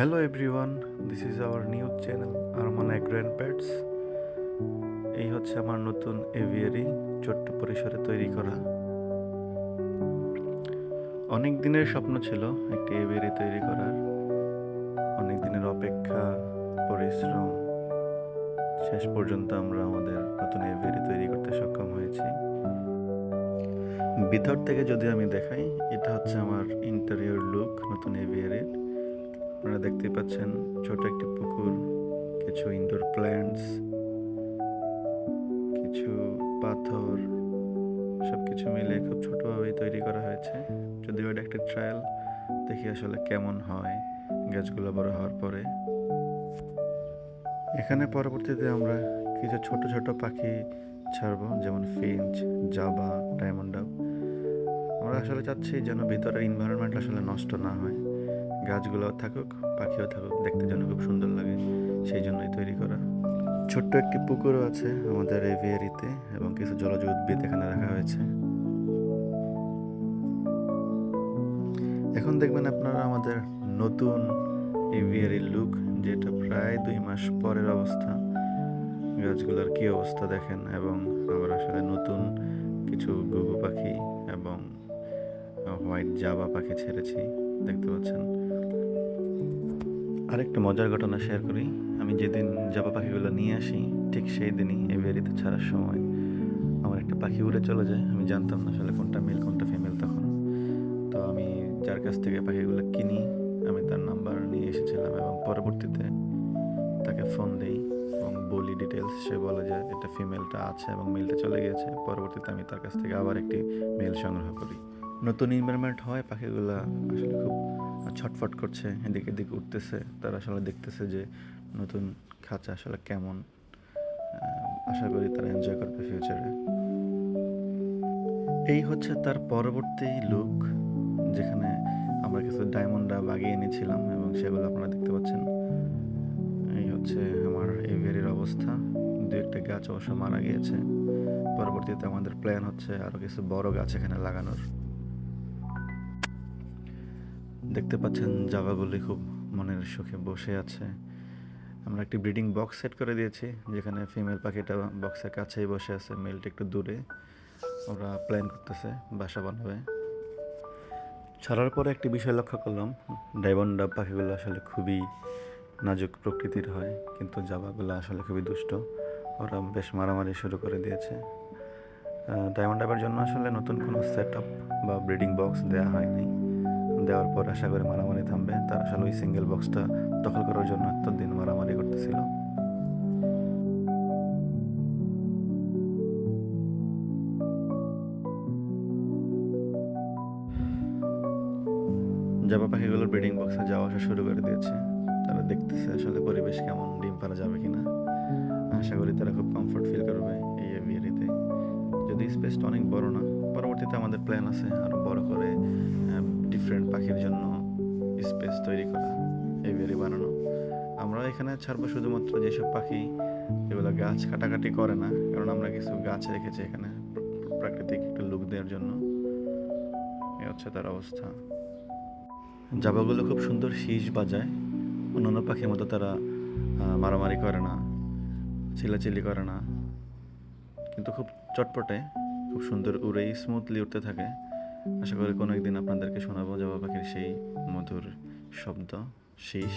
Hello everyone this is our channel, Arman Agro and Pets. এই হচ্ছে আমার নতুন এভিয়ারি ছোট্ট পরিসরে তৈরি করা। অনেক দিনের স্বপ্ন ছিল একটি এভিয়ারি তৈরি করার। অনেক দিনের অপেক্ষা, পরিশ্রম। শেষ পর্যন্ত আমরা আমাদের নতুন এভিয়ারি তৈরি করতে সক্ষম হয়েছি। ভিতর থেকে যদি আমি দেখাই, এটা হচ্ছে আমার ইন্টেরিয়র লুক নতুন এভিয়ারির আপনারা দেখতেই পাচ্ছেন ছোট একটি পুকুর, কিছু ইনডোর প্ল্যান্টস কিছু পাথর সব কিছু মিলে খুব ছোটোভাবেই তৈরি করা হয়েছে। যদিও এটা একটা ট্রায়াল দেখি আসলে কেমন হয় গাছগুলো বড় হওয়ার পরে। এখানে পরবর্তীতে আমরা কিছু ছোট ছোট পাখি ছাড়বো, যেমন ফিঞ্চ জাবা ডায়মন্ড আমরা আসলে চাচ্ছি যেন ভিতরের এনভায়রনমেন্ট আসলে নষ্ট না হয়। গাছগুলো থাকুক, পাখিও থাকুক, দেখতে যেন খুব সুন্দর লাগে। সেই জন্যই তৈরি করা। ছোট্ট একটি পুকুরও আছে আমাদের এভিয়ারিতে এবং কিছু জলজ উদ্ভিদ এখানে রাখা হয়েছে। এখন দেখবেন আপনারা আমাদের নতুন এভিয়ারি লুক, যেটা প্রায় দুই মাস পরের অবস্থা। গাছগুলোর কি অবস্থা দেখেন এবং আবার আসলে নতুন কিছু গুগু পাখি এবং হোয়াইট জাবা পাখি ছেড়েছি, দেখতে পাচ্ছেন। আরেকটা মজার ঘটনা শেয়ার করি। আমি যেদিন জাবা পাখিগুলো নিয়ে আসি, ঠিক সেই দিনই এভিয়ারিতে ছাড়ার সময় আমার একটা পাখি উড়ে চলে যায়। আমি জানতাম না আসলে কোনটা মেল কোনটা ফিমেল তখন। তো আমি যার কাছ থেকে পাখিগুলো কিনি, আমি তার নাম্বার নিয়ে এসেছিলাম এবং পরবর্তীতে তাকে ফোন দিই এবং বলি ডিটেলস সে বলে যে এটা ফিমেলটা আছে এবং মেলটা চলে গিয়েছে। পরবর্তীতে আমি তার কাছ থেকে আবার একটি মেল সংগ্রহ করি। নতুন এনভায়রনমেন্ট হয়, পাখিগুলো আসলে খুব ছটফট করছে, এদিকে এদিকে উঠতেছে। তারা আসলে দেখতেছে যে নতুন খাঁচা আসলে কেমন। আশা করি তারা এনজয় করবে ফিউচারে এই হচ্ছে তার পরবর্তী লুক যেখানে আমরা কিছু ডায়মন্ডা বাগিয়ে এনেছিলাম এবং সেগুলো আপনারা দেখতে পাচ্ছেন। এই হচ্ছে আমার এভিয়ারির অবস্থা। দু একটা গাছ অবশ্য মারা গিয়েছে। পরবর্তীতে আমাদের প্ল্যান হচ্ছে আরও কিছু বড় গাছ এখানে লাগানোর। দেখতে পাচ্ছেন জায়গাগুলি খুব মনের সুখে বসে আছে। আমরা একটি ব্রিডিং বক্স সেট করে দিয়েছি, যেখানে ফিমেল পাখিটা বক্সের কাছেই বসে আছে, মেলটা একটু দূরে। ওরা প্ল্যান করতেছে বাসা বানাবে। ছাড়ার পরে একটি বিষয় লক্ষ্য করলাম ডাব পাখিগুলো আসলে খুবই নাজুক প্রকৃতির হয়, কিন্তু জাবাগুলো আসলে খুবই দুষ্ট। ওরা বেশ মারামারি শুরু করে দিয়েছে। ডায়মন্ড ডাবের জন্য আসলে নতুন কোনো সেট আপ বা ব্রিডিং বক্স দেওয়া হয়নি। দেওয়ার পর আশা করি মারামারি থামবে। তার আসলে ওই সিঙ্গেল বক্সটা দখল করার জন্য এতদিন মারামারি করতেছিল। জাবা পাখিগুলোর ব্রিডিং বক্সে যাওয়া আসা শুরু করে দিয়েছে। তারা দেখতেছে আসলে পরিবেশ কেমন, ডিম পারা যাবে কিনা। আশা করি তারা খুব কমফোর্ট ফিল করবে এই এভিয়ারিতে যদি স্পেসটা অনেক বড় না, পরবর্তীতে আমাদের প্ল্যান আছে আরও বড় করে ডিফারেন্ট পাখির জন্য স্পেস তৈরি করা এভিয়ারি বানানো। আমরা এখানে ছাড়বো শুধুমাত্র যেসব পাখি যেগুলো গাছ কাটাকাটি করে না, কারণ আমরা কিছু গাছ রেখেছি এখানে প্রাকৃতিক একটু লুক দেওয়ার জন্য। এ হচ্ছে তার অবস্থা। জাবাগুলো খুব সুন্দর শীষ বাজায়। অন্যান্য পাখির মতো তারা মারামারি করে না চিলাচিলি করে না। কিন্তু খুব চটপটে, খুব সুন্দর উড়েই স্মুথলি উঠতে থাকে। আশা করি কোনো একদিন আপনাদেরকে শোনাবো জবা পাখির সেই মধুর শব্দ, শীষ।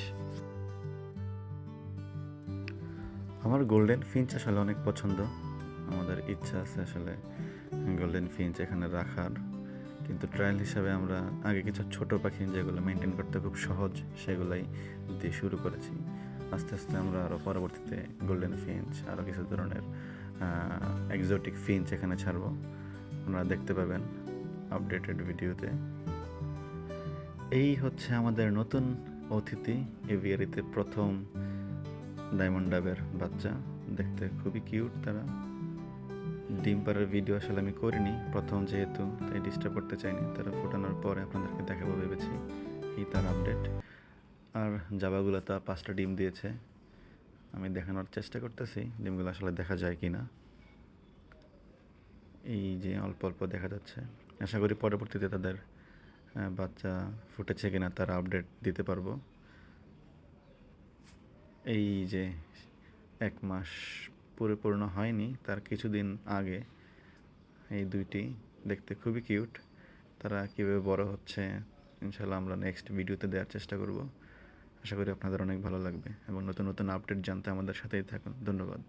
আমার গোল্ডেন ফিঞ্চ আসলে অনেক পছন্দ। আমাদের ইচ্ছা আছে আসলে গোল্ডেন ফিঞ্চ এখানে রাখার। কিন্তু ট্রায়াল হিসাবে আমরা আগে কিছু ছোট পাখি যেগুলো মেনটেন করতে খুব সহজ, সেগুলাই দিয়ে শুরু করেছি। আস্তে আস্তে আমরা আরও পরবর্তীতে গোল্ডেন ফিঞ্চ আরও কিছু ধরনের এক্সোটিক ফিঞ্চ এখানে ছাড়বো। আপনারা দেখতে পাবেন। আপডেটেড ভিডিওতে। এই হচ্ছে আমাদের নতুন অতিথি, এভিয়ারিতে প্রথম ডায়মন্ড ডাবের বাচ্চা। দেখতে খুবই কিউট তারা। ডিম পাড়ার ভিডিও আসলে আমি করিনি প্রথম যেহেতু, তাই ডিস্টার্ব করতে চাইনি। তারা ফোটানোর পরে আপনাদেরকে দেখাবো ভেবেছি। এই তার আপডেট আর জাবাগুলো তা পাঁচটা ডিম দিয়েছে। আমি দেখানোর চেষ্টা করতেছি, ডিমগুলো আসলে দেখা যায় কি না এই যে অল্প অল্প দেখা যাচ্ছে। আশা করি পরবর্তীতে তাদের বাচ্চা ফুটেছে কিনা তার আপডেট দিতে পারব। এই যে এক মাস পরিপূর্ণ হয়নি, তার কিছুদিন আগে এই দুইটি দেখতে খুবই কিউট তারা কীভাবে বড় হচ্ছে ইনশাল্লাহ আমরা নেক্সট ভিডিওতে দেওয়ার চেষ্টা করব। আশা করি আপনাদের অনেক ভালো লাগবে এবং নতুন নতুন আপডেট জানতে আমাদের সাথেই থাকুন। ধন্যবাদ।